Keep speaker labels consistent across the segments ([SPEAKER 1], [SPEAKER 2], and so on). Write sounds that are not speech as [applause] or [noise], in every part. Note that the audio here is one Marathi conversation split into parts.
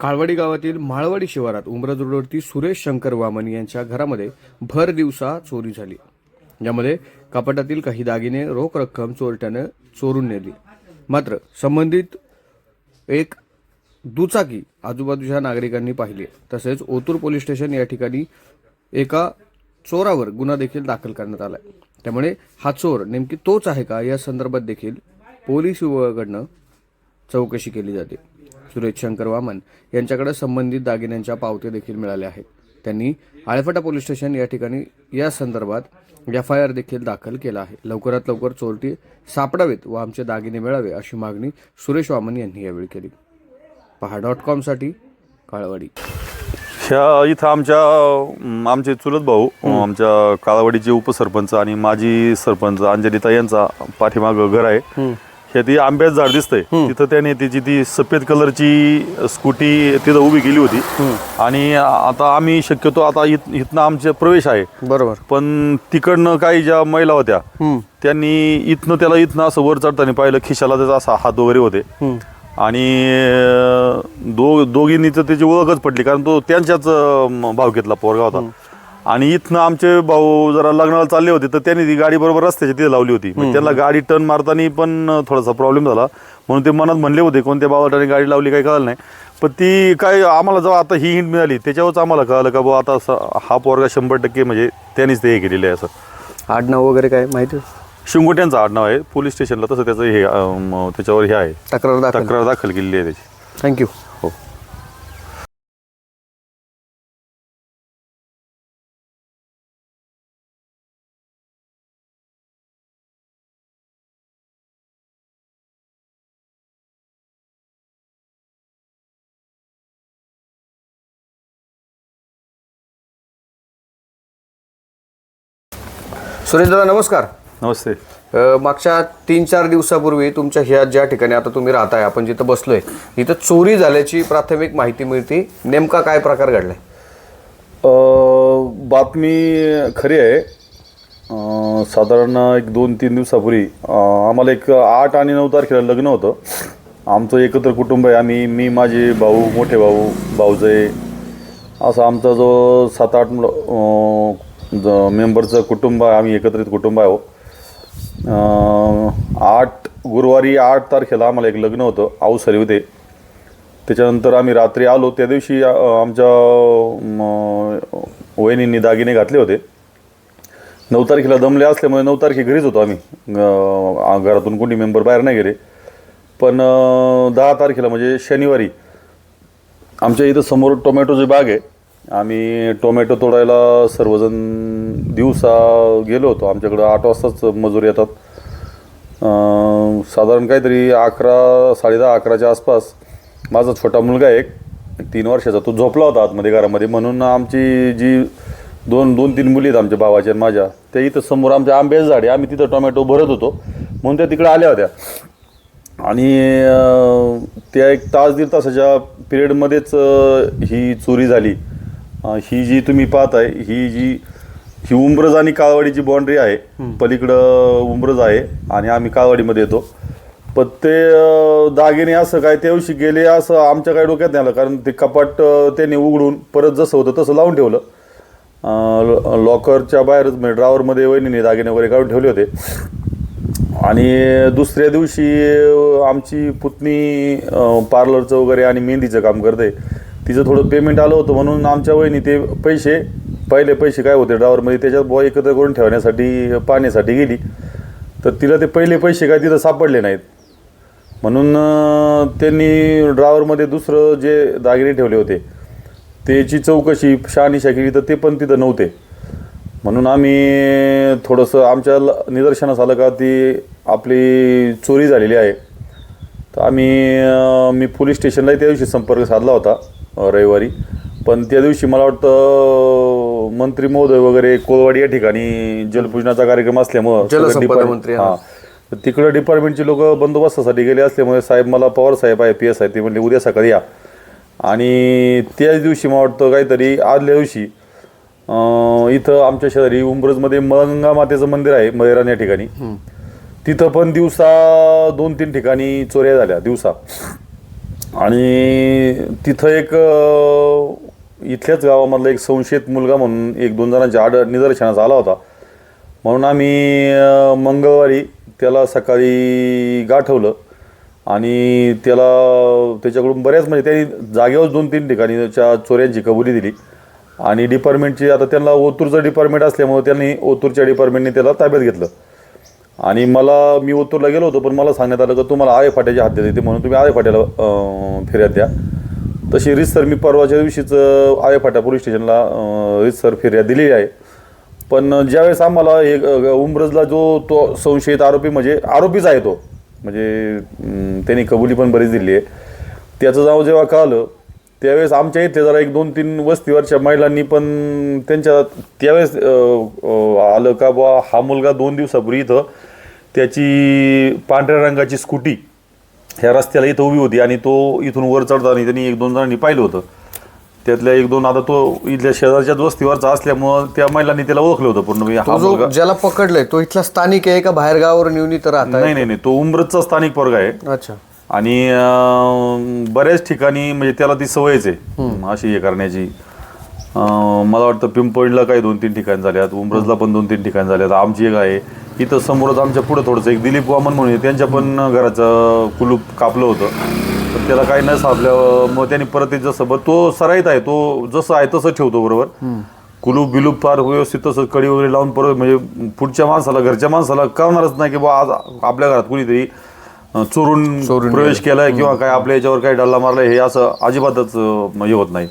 [SPEAKER 1] काळवाडी गावातील माळवाडी शिवारात उमरज रोडवरती सुरेश शंकर वामन यांच्या घरामध्ये भर दिवसा चोरी झाली. यामध्ये कपाटातील काही दागिने रोख रक्कम चोरट्यानं चोरून नेली. मात्र संबंधित एक दुचाकी आजूबाजूच्या नागरिकांनी पाहिली. तसेच ओतूर पोलीस स्टेशन या ठिकाणी एका चोरावर गुन्हा देखील दाखल करण्यात आला त्यामुळे हा चोर नेमकी तोच आहे का या संदर्भात देखील पोलीस विभागाकडनं चौकशी केली जाते. सुरेश शंकर वामन यांच्याकडे संबंधित दागिन्यांच्या पावत्या देखील मिळाल्या आहेत. त्यांनी आळफाटा पोलीस स्टेशन या ठिकाणी या संदर्भात एफ आय आर देखील दाखल केला आहे. लवकरात लवकर चोरटी सापडावेत व आमचे दागिने मिळावे अशी मागणी सुरेश वामन यांनी यावेळी केली. पहा डॉट कॉमसाठी काळवाडी.
[SPEAKER 2] ह्या इथं आमच्या आमचे चुलत भाऊ आमच्या काळावाडीचे उपसरपंच आणि माजी सरपंच अंजलिता यांचा पाठीमाग घर आहे. हे ती आंब्याचं झाड दिसतंय. तिथं त्याने तिची ती सफेद कलरची स्कूटी तिथं उभी केली होती. आणि आता आम्ही शक्यतो आता इथ- इथनं आमचे प्रवेश आहे.
[SPEAKER 1] बरोबर.
[SPEAKER 2] पण तिकडनं काही ज्या महिला होत्या त्यांनी इथनं त्याला इथनं असं वर चढताना पाहिलं खिशाला त्याचा असा हात वगैरे होते. आणि दो दोघींनी तर त्याची ओळखच पडली कारण तो त्यांच्याच अं, भावकीतला पोरगा होता. आणि इथनं आमचे भाऊ जरा लग्नाला चालले होते तर त्यांनी ती गाडी बरोबर रस्त्याच्या तिथे लावली होती. मग त्यांना गाडी टर्न मारताना पण थोडासा प्रॉब्लेम झाला. म्हणून ते मनात म्हणले होते कोणत्या भावाटाने गाडी लावली काही कळलं नाही. पण ती काय आम्हाला जेव्हा आता ही हिंट मिळाली त्याच्यावरच आम्हाला कळलं का बुवा आता असं हा पोरगा शंभर टक्के म्हणजे त्यांनीच ते हे केलेलं आहे असं.
[SPEAKER 1] आडनाव वगैरे काय माहिती?
[SPEAKER 2] शिंगोट्यांचं आडनाव आहे पोलीस स्टेशनला तसं त्याचं हे त्याच्यावर हे आहे.
[SPEAKER 1] तक्रार
[SPEAKER 2] तक्रार दाखल केलेली आहे त्याची.
[SPEAKER 1] थँक्यू सुरेंद्र नमस्कार.
[SPEAKER 2] नमस्ते.
[SPEAKER 1] अ, मागच्या तीन चार दिवसापूर्वी तुमच्या ह्या ज्या ठिकाणी आता तुम्ही राहताय आपण जिथं बसलोय इथं चोरी झाल्याची प्राथमिक माहिती मिळते. नेमका काय प्रकार घडलाय?
[SPEAKER 2] अं, बातमी खरी आहे. अं, साधारण एक दोन तीन दिवसापूर्वी अं, आम्हाला एक आठ आणि नऊ तारखेला लग्न होतं. आमचं एकत्र कुटुंब आहे. आम्ही मी माझे भाऊ मोठे भाऊ भाऊजय असं आमचा जो सात आठ अं, ज- मेंबरचं कुटुंब आम्ही एकत्रित कुटुंब आहो आठ गुरुवारी आठ तारखेला आम्हाला एक लग्न होतं अवसरी होते त्याच्यानंतर आम्ही रात्री आलो त्या दिवशी आमच्या वहिनींनी दागिने घातले होते. नऊ तारखेला दमले असल्यामुळे नऊ तारखे घरीच होतो आम्ही. घरातून कोणी मेंबर बाहेर नाही गेले. पण दहा तारखेला म्हणजे शनिवारी आमच्या इथं समोर टोमॅटोची बाग आहे. आम्ही टोमॅटो तोडायला सर्वजण दिवसा गेलो होतो. आमच्याकडं आठ वाजताच मजूर येतात. साधारण काहीतरी अकरा साडेदहा अकराच्या आसपास. माझा छोटा मुलगा एक तीन वर्षाचा. तो झोपला होता आतमध्ये घरामध्ये. म्हणून आमची जी दोन दोन तीन मुली आहेत आमच्या भावाच्या आणि माझ्या ते इथं समोर आमच्या आंब्याचं झाड. आहे आम्ही तिथं टोमॅटो भरत होतो. म्हणून त्या तिकडे आल्या होत्या. आणि त्या एक तास दीड तासाच्या पिरियडमध्येच ही चोरी झाली. अं, ही जी तुम्ही पाहताय ही जी ही उंब्रज आणि काळवाडीची बाउंड्री आहे. पलीकडं उंब्रज आहे आणि आम्ही काळवाडीमध्ये येतो. पण ते अं, दागिने असं काय त्या दिवशी गेले असं आमच्या काय डोक्यात नाही आलं. कारण ते कपाट अं, त्यांनी उघडून परत जसं होतं तसं लावून ठेवलं. अं, लॉकरच्या बाहेरच म्हणजे ड्रावरमध्ये वहिनीने दागिने वगैरे काढून ठेवले होते. आणि दुसऱ्या दिवशी अ, आमची पुतणी अ, पार्लरचं वगैरे आणि मेहंदीचं काम करते. तिचं थोडं पेमेंट आलं होतं म्हणून आमच्या वहिनी ते पैसे पहिले पैसे काय होते ड्रावरमध्ये त्याच्यात बॉ एकत्र करून ठेवण्यासाठी पाहण्यासाठी गेली. तर तिला ते पहिले पैसे काय तिथं सापडले नाहीत. म्हणून त्यांनी ड्रावरमध्ये दुसरं जे दागिने ठेवले होते त्याची चौकशी शहानिशा केली तर ते पण तिथं नव्हते. म्हणून आम्ही थोडंसं आमच्या ल- निदर्शनास आलं का ती आपली चोरी झालेली आहे. तर आम्ही मी पोलीस स्टेशनलाही त्या दिवशी संपर्क साधला होता. रविवारी. पण त्या दिवशी मला वाटतं मंत्री महोदय वगैरे कोलवाडी या ठिकाणी जलपूजनाचा कार्यक्रम असल्यामुळं
[SPEAKER 1] मंत्री,
[SPEAKER 2] हां. तिकडं डिपार्टमेंटचे लोक बंदोबस्तासाठी गेले असल्यामुळे साहेब मला पवार साहेब आहे पी एस आहे ते म्हणले उद्या सकाळी या. आणि त्याच दिवशी मला वाटतं काहीतरी आदल्या दिवशी इथं आमच्या शेजारी उंब्रजमध्ये मळंगा मातेचं मंदिर आहे मयरान या ठिकाणी. तिथं पण दिवसा दोन तीन ठिकाणी चोऱ्या झाल्या दिवसा. आणि तिथं एक इथल्याच गावामधला एक संशयित मुलगा म्हणून एक दोन जणांच्या आड निदर्शनास आला होता. म्हणून आम्ही मंगळवारी त्याला सकाळी गाठवलं आणि त्याला त्याच्याकडून बऱ्याच म्हणजे त्यांनी जागेवर दोन तीन ठिकाणी त्याच्या चोऱ्यांची कबुली दिली. आणि डिपार्टमेंटची आता त्यांना ओतूरचं डिपार्टमेंट असल्यामुळे त्यांनी ओतूरच्या डिपार्टमेंटने त्याला ताब्यात घेतलं. आणि मला मी ओतूरला गेलो होतो पण मला सांगण्यात आलं की तुम्हाला आळे फाट्याची हद्द देते म्हणून तुम्ही आळे फाट्याला फिर्याद द्या. तशी रितसर मी परवाच्या दिवशीच अं, आळे फाटा पोलीस स्टेशनला रितसर फिर्याद दिलेली आहे. पण ज्यावेळेस आम्हाला हे उमरजला जो तो संशयित आरोपी म्हणजे आरोपीच आहे तो म्हणजे त्यांनी कबुली पण बरीच दिली आहे. त्याचं नाव जेव्हा कळलं त्यावेळेस आमच्या इथे जरा एक दोन तीन वस्तीवरच्या महिलांनी पण त्यांच्या त्यावेळेस आलं का बुवा हा मुलगा दोन दिवसापूर्वी इथं त्याची पांढऱ्या रंगाची स्कूटी ह्या रस्त्याला इथं उभी होती आणि तो इथून वर चढताना त्यांनी एक दोन जणांनी पाहिलं होतं. त्यातल्या एक दोन आता तो इथल्या शेजारच्याच वस्तीवरचा असल्यामुळं त्या महिलांनी त्याला ओळखलं होतं पूर्ण. म्हणजे हा मुलगा
[SPEAKER 1] ज्याला पकडलाय तो इथला स्थानिक आहे का? बाहेर गावावरून येऊन इथं राहत
[SPEAKER 2] नाही नाही नाही. तो उमरतचा स्थानिक पोरगा आहे.
[SPEAKER 1] अच्छा.
[SPEAKER 2] आणि अं, बऱ्याच ठिकाणी म्हणजे त्याला ती सवयच आहे. अशी हे करण्याची. अं, मला वाटतं पिंपळला काही दोन तीन ठिकाणी झाल्यात उमरजला पण दोन तीन ठिकाणी झाल्यात आमची एक आहे. इथं समोरच आमच्या पुढं थोडंसं एक दिलीप वामन म्हणून आहे, त्यांच्या पण घराचं कुलूप कापलं होतं. तर त्याला काही न सापल्यावर मग त्यांनी परत ते जसं बरं तो सराईत आहे तो जसं आहे तसं ठेवतो बरोबर? कुलूप बिलूप फार व्यवस्थित तसं कडी वगैरे लावून परत म्हणजे पुढच्या माणसाला घरच्या माणसाला कळणारच नाही की बा आज आपल्या घरात कुणीतरी अं, चोरून प्रवेश केलाय किंवा काय आपल्या याच्यावर काही डल्ला मारलाय हे असं अजिबातच अं, हे होत नाही.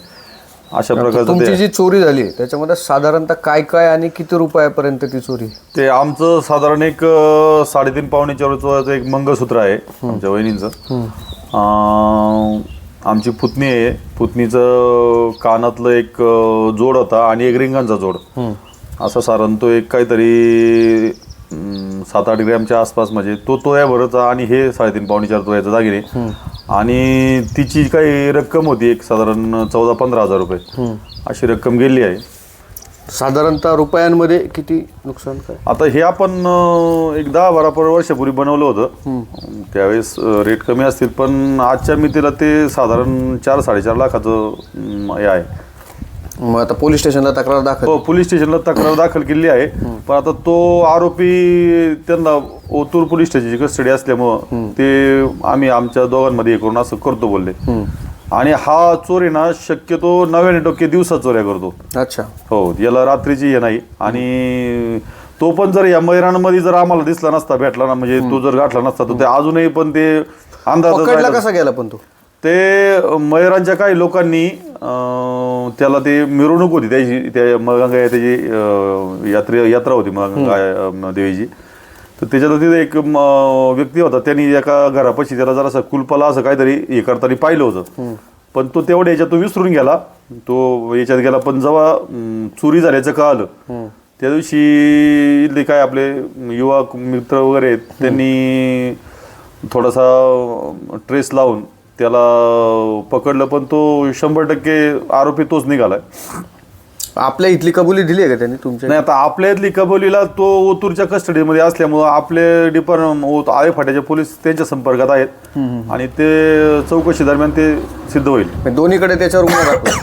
[SPEAKER 2] अशा प्रकारचं
[SPEAKER 1] तुमची
[SPEAKER 2] ते
[SPEAKER 1] जी चोरी झाली त्याच्यामध्ये साधारणतः काय काय आणि किती रुपयापर्यंत ती चोरी?
[SPEAKER 2] ते आमचं साधारण एक अं, साडेतीन पावणे चारचं एक मंगळसूत्र आहे आमच्या वहिनींचं. अं, आमची पुतणी आहे. पुतणीचं कानातलं एक अं, जोड होता आणि एक रिंगांचा जोड. असा साधारण तो एक काहीतरी सात आठ ग्रॅमच्या आसपास म्हणजे तो तोयाभरचा आणि हे साडेतीन पावणे चार तोयाचा दागिने. आणि तिची काही रक्कम होती एक साधारण चौदा पंधरा हजार रुपये. अशी रक्कम गेली आहे.
[SPEAKER 1] साधारणतः रुपयांमध्ये किती नुकसान काय?
[SPEAKER 2] आता हे आपण एक दहा बारा पर वर्षापूर्वी बनवलं होतं. त्यावेळेस रेट कमी असतील पण आजच्या मितीला ते साधारण चार साडेचार लाखाचं हे आहे.
[SPEAKER 1] मग आता पोलीस स्टेशनला तक्रार दाखल.
[SPEAKER 2] हो पोलीस स्टेशनला तक्रार दाखल केली आहे. पण आता तो आरोपी त्यांना ओतूर पोलीस स्टेशनची कस्टडी असल्यामुळं ते आम्ही आमच्या दोघांमध्ये हे करून असं करतो बोलले. आणि हा चोर आहे ना शक्यतो नव्याण्णव टक्के दिवसा चोऱ्या करतो.
[SPEAKER 1] अच्छा.
[SPEAKER 2] हो याला रात्रीची हे नाही. आणि तो पण जर या मैराणमध्ये जर आम्हाला दिसला नसता भेटला ना म्हणजे तो जर गाठला नसता तर ते अजूनही पण ते अंदाज
[SPEAKER 1] पकडला कसा गेला पण तो?
[SPEAKER 2] ते मयुरांच्या काही लोकांनी त्याला ते मिरवणूक होती त्याची त्या मळगंगा त्याची यात्रे यात्रा होती मळगंगा देवीची. तर त्याच्यात तिथे एक व्यक्ती होता त्यांनी एका घरापाशी त्याला जरासं कुलपाला असं काहीतरी हे करताना पाहिलं होतं. पण तो तेवढ्या याच्यात तो विसरून गेला. तो याच्यात गेला पण जेव्हा चोरी झाल्याचं कळालं त्या दिवशी इथले काय आपले युवा मित्र वगैरे आहेत त्यांनी थोडासा ट्रेस लावून त्याला पकडलं पण तो शंभर टक्के आरोपी तोच निघालाय.
[SPEAKER 1] आपल्या इथली कबुली दिली आहे का त्यांनी तुमच्या
[SPEAKER 2] नाही आता आपल्या इथली कबोलीला तो ओतूरच्या कस्टडीमध्ये असल्यामुळं आपले डिपार्टमेंट आळे फाट्याचे पोलीस त्यांच्या संपर्कात आहेत. आणि ते चौकशी दरम्यान ते सिद्ध होईल. [coughs]
[SPEAKER 1] दोन्हीकडे त्याच्यावर गुन्हा दाखल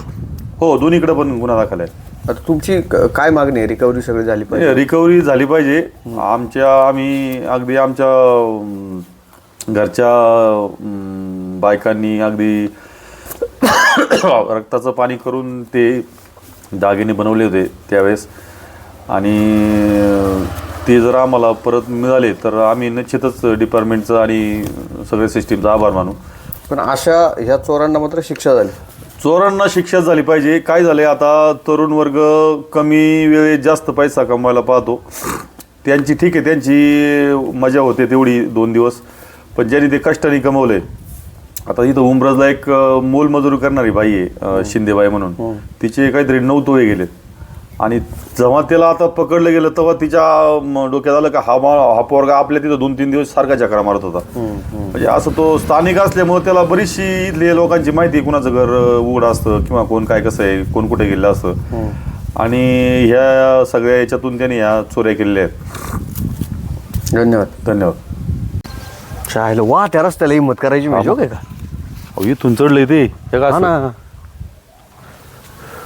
[SPEAKER 2] हो दोन्हीकडे पण गुन्हा दाखल आहे.
[SPEAKER 1] आता तुमची काय मागणी आहे? रिकव्हरी सगळी झाली पाहिजे.
[SPEAKER 2] रिकव्हरी झाली पाहिजे. आमच्या आम्ही अगदी आमच्या घरच्या बायकांनी अगदी [coughs] रक्ताचं पाणी करून ते दागिने बनवले होते त्यावेळेस. आणि ते जर आम्हाला परत मिळाले तर आम्ही निश्चितच डिपार्टमेंटचं आणि सगळ्या सिस्टीमचा आभार मानू.
[SPEAKER 1] पण अशा ह्या चोरांना मात्र शिक्षा झाली.
[SPEAKER 2] चोरांना शिक्षा झाली पाहिजे. काय झालंय? आता तरुण वर्ग कमी वेळेत जास्त पैसा कमवायला पाहतो. त्यांची ठीक आहे त्यांची मजा होते तेवढी दोन दिवस. पण ज्यांनी ते कष्टाने कमवलंय आता इथं उमरजला एक अं, मोलमजुरी करणारी बाई आहे अं, शिंदेबाई म्हणून. तिचे काहीतरी नऊ तोळे गेलेत. आणि जेव्हा त्याला आता पकडलं गेलं तेव्हा तिच्या डोक्यात आलं का हा हा पोरगा आपल्या तिथं दोन तीन दिवस सारखा चक्रा मारत होता. म्हणजे असं तो स्थानिक असल्यामुळे त्याला बरीचशी इथल्या लोकांची माहिती कुणाचं घर उघड असतं किंवा कोण काय कसं आहे कोण कुठे गेलं असतं. आणि ह्या सगळ्या याच्यातून त्यांनी ह्या चोऱ्या केलेल्या आहेत.
[SPEAKER 1] धन्यवाद.
[SPEAKER 2] धन्यवाद.
[SPEAKER 1] चालेल वा त्या रस्त्याला हिंमत करायची म्हणजे का?
[SPEAKER 2] अहो, इथून चढलंय ते. हे का
[SPEAKER 3] हा
[SPEAKER 2] असं?
[SPEAKER 3] ना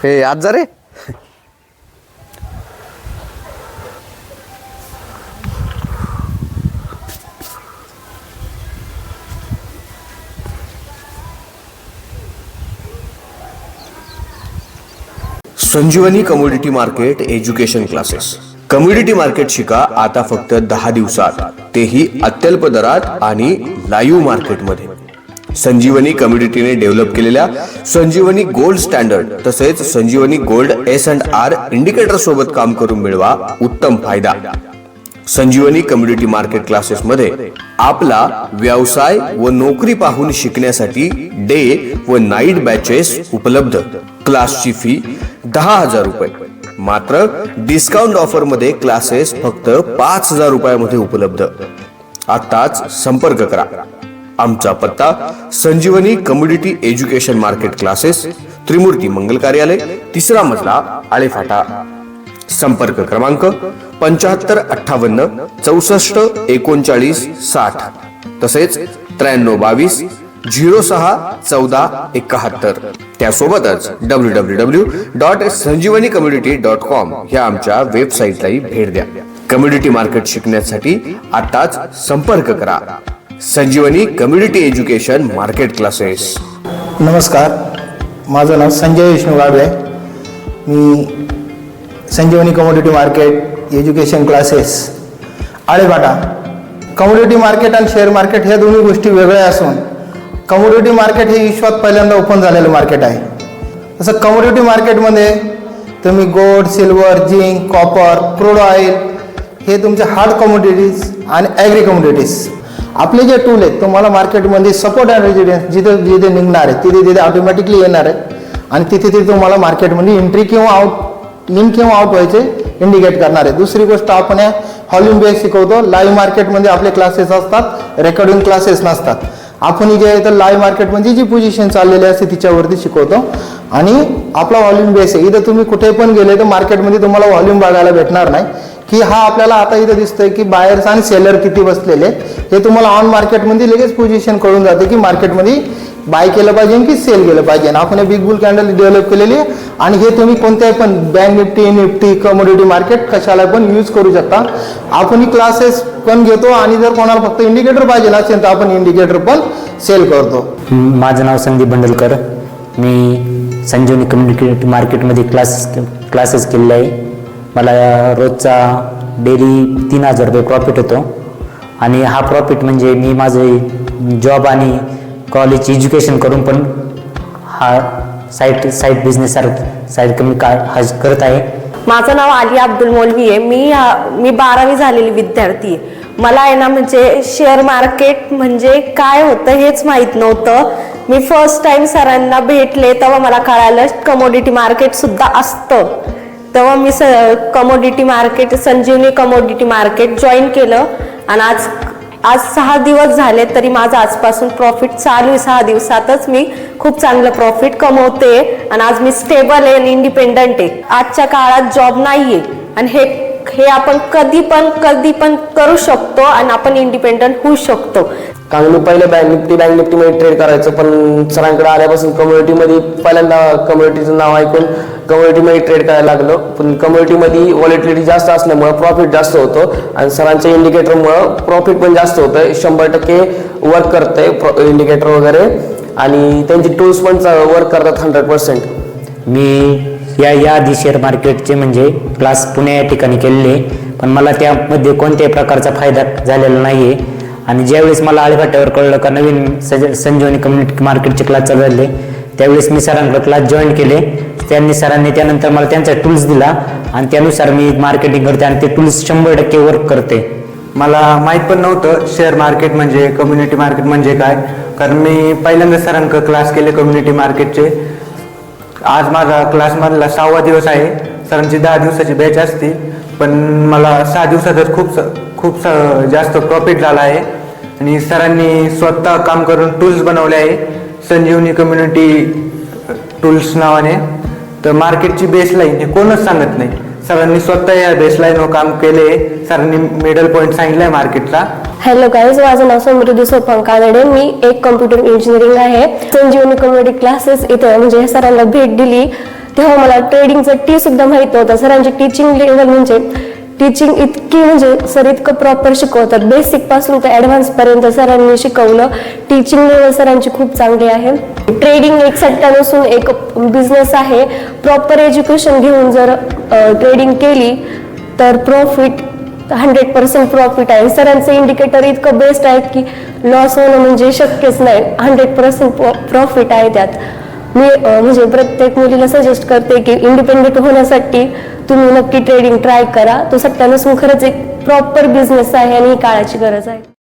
[SPEAKER 3] हे आज जा रे. Sanjivani commodity market education classes. Community market शिका आता फक्त दहा दिवसात. तेही अत्यल्प दरात आणि लाईव्ह मार्केटमध्ये. संजीवनी कम्युनिटीने डेव्हलप केलेल्या संजीवनी गोल्ड स्टँडर्ड तसेच Sanjivani gold S and R indicator सोबत काम करून मिळवा उत्तम फायदा. संजीवनी कम्युनिटी मार्केट क्लासेस मध्ये आपला व्यवसाय व नोकरी पाहून शिकण्यासाठी डे व नाईट बॅचेस उपलब्ध. क्लासची फी दहा हजार रुपये. मात्र डिस्काउंट ऑफरमध्ये क्लासेस फक्त पाच हजार रुपयामध्ये उपलब्ध. आताच संपर्क करा. आमचा पत्ता Sanjivani community education market classes Trimurti Mangal Karyalay तिसरा मजला आळेफाटा. संपर्क क्रमांक पंच्याहत्तर अठ्ठावन्न चौसष्ट एकोणचाळीस साठ. तसेच त्र्याण्णव बावीस झिरो सहा चौदा एकाहत्तर. त्यासोबतच W W W dot Sanjivani community dot com ह्या आमच्या वेबसाईटलाही भेट द्या. कम्युनिटी मार्केट शिकण्यासाठी आताच संपर्क करा. Sanjivani community education market classes
[SPEAKER 4] नमस्कार माझं नाव संजय विष्णू गाडवे. मी Sanjivani commodity market education classes Alephata commodity market आणि शेअर मार्केट ह्या दोन्ही गोष्टी वेगळ्या असून कमोडिटी मार्केट हे विश्वात पहिल्यांदा ओपन झालेलं मार्केट आहे. तसं कमोडिटी मार्केटमध्ये तुम्ही gold silver zinc copper crude oil हे तुमचे हार्ड कमोडिटीज आणि ॲग्री कमोडिटीज आपले जे टूल आहेत तुम्हाला मार्केटमध्ये सपोर्ट अँड रेजिडेन्स जिथे जिथे निघणार आहे तिथे तिथे ऑटोमॅटिकली येणार आहे. आणि तिथे तिथे तुम्हाला मार्केटमध्ये एंट्री किंवा आउट इन किंवा आउट व्हायचे इंडिकेट करणार आहे. दुसरी गोष्ट आपण या बेस शिकवतो लाईव्ह मार्केटमध्ये आपले क्लासेस असतात रेकॉर्डिंग क्लासेस नसतात. आपण जे आहे तर लाईव्ह मार्केटमध्ये जी पोझिशन चाललेली असते तिच्यावरती शिकवतो. आणि आपला व्हॉल्यूम बेस आहे. इथं तुम्ही कुठे पण गेले तर मार्केटमध्ये तुम्हाला व्हॉल्यूम बघायला भेटणार नाही. की हा आपल्याला आता इथं दिसतोय की बायर्स आणि सेलर किती बसलेले हे तुम्हाला ऑन मार्केटमध्ये लगेच पोझिशन कळून जाते की मार्केटमध्ये बाय केलं पाहिजे की सेल केलं पाहिजे. आपण आपण बिग बुल कॅन्डल डेव्हलप केलेली आहे. आणि हे तुम्ही कोणत्याही पण bank Nifty Nifty commodity market कशाला पण यूज करू शकता. आपण ही क्लासेस पण घेतो आणि जर कोणाला फक्त इंडिकेटर पाहिजे असेल तर आपण इंडिकेटर पण सेल करतो.
[SPEAKER 5] माझं नाव संदीप बंडलकर. मी संजीवनी कम्युनिटी मार्केटमध्ये क्लास क्लासेस केलेले आहे. मला रोजचा डेली तीन हजार रुपये प्रॉफिट होतो आणि हा प्रॉफिट म्हणजे मी माझे जॉब आणि कॉलेज एज्युकेशन करून पण हा साईट साईट बिझनेस साईट कमी का हा करत आहे.
[SPEAKER 6] माझं नाव आलिया अब्दुल मौलवी आहे. मी मी बारावी झालेली विद्यार्थी आहे. मला आहे ना म्हणजे शेअर मार्केट म्हणजे काय होतं हेच माहीत नव्हतं. मी फर्स्ट टाइम सरांना भेटले तेव्हा मला कळालं कमोडिटी मार्केट सुद्धा असतं. तेव्हा मी स commodity market Sanjivani commodity market join केलं. आणि आज आज सहा दिवस झाले तरी माझं आजपासून प्रॉफिट चालू आहे. सहा दिवसातच मी खूप चांगलं प्रॉफिट कमवते. आणि आज मी स्टेबल आहे आणि इंडिपेंडंट आहे. आजच्या काळात जॉब नाहीये. आणि हे हे आपण कधी पण कधी पण करू शकतो आणि आपण इंडिपेंडंट होऊ शकतो.
[SPEAKER 7] कारण मी पहिले बँक निफ्टी बँक निफ्टीमध्ये ट्रेड करायचो पण सरांकडे आल्यापासून कम्युनिटीमध्ये पहिल्यांदा कम्युनिटीचं नाव ऐकून कम्युनिटीमध्ये ट्रेड करायला लागलो. पण कम्युनिटीमध्ये व्हॉलिटिलिटी जास्त असल्यामुळं प्रॉफिट जास्त होतं आणि सरांच्या इंडिकेटरमुळं प्रॉफिट पण जास्त होतं शंभर टक्के वर्क करतंय इंडिकेटर वगैरे. आणि त्यांची टूल्स पण वर्क करतात हंड्रेड पर्सेंट
[SPEAKER 5] मी या याआधी शेअर मार्केटचे म्हणजे क्लास पुणे या ठिकाणी केलेले पण मला त्यामध्ये कोणत्याही प्रकारचा फायदा झालेला नाही आहे आणि ज्यावेळेस मला आळेफाट्यावर कळलं का नवीन सज संजीवनी कम्युनिटी मार्केटचे क्लास चालू झाले त्यावेळेस मी सरांकडे क्लास जॉईन केले. त्यांनी सरांनी त्यानंतर मला त्यांचा टूल्स दिला आणि त्यानुसार मी मार्केटिंग करते आणि ते टूल्स शंभर टक्के वर्क करते.
[SPEAKER 8] मला माहीत पण नव्हतं शेअर मार्केट म्हणजे कम्युनिटी मार्केट म्हणजे काय. कारण मी पहिल्यांदा सरांक क्लास केले कम्युनिटी मार्केटचे आज माझा क्लासमधला सहावा दिवस आहे. सरांची दहा दिवसाची बॅच असते. पण मला सहा दिवसातच खूप स- खूप स- जास्त प्रॉफिट झाला आहे. आणि सरांनी स्वतः काम करून टूल्स बनवले आहे. संजीवनी कम्युनिटी टूल्स नावाने. तर मार्केटची बेसलाईन हे कोणच सांगत नाही. सरांनी स्वतः या बेसलाईनवर काम केले. सरांनी मिडल पॉईंट सांगितलाय मार्केटला
[SPEAKER 9] हॅलो गाईज माझं नाव समृद्धी सोपान कानडे. मी एक कम्प्युटर इंजिनिअरिंग आहे. संजीवनी कम्युनिटी क्लासेस इथे म्हणजे सरांना भेट दिली. तेव्हा मला ट्रेडिंगचं टी सुद्धा माहीत नव्हतं. सरांची टीचिंग लेवल म्हणजे टीचिंग इतकी म्हणजे सर इतकं प्रॉपर शिकवतात. बेसिकपासून तर ऍडव्हान्स पर्यंत सरांनी शिकवलं. टीचिंग लेवल सरांची खूप चांगली आहे. ट्रेडिंग एक सट्टा नसून एक बिझनेस आहे. प्रॉपर एज्युकेशन घेऊन जर ट्रेडिंग केली तर प्रॉफिट हंड्रेड पर्सेंट प्रॉफिट आहे. सरांचं इंडिकेटर इतकं बेस्ट आहेत की लॉस होणं म्हणजे शक्यच नाही. हंड्रेड पर्सेंट प्रॉफिट आहे त्यात. मी म्हणजे प्रत्येक मुलीला सजेस्ट करते की इंडिपेंडेंट होण्यासाठी तुम्ही नक्की ट्रेडिंग ट्राय करा. तो सट्टा नसून खरंच एक प्रॉपर बिझनेस आहे आणि ही काळाची गरज आहे.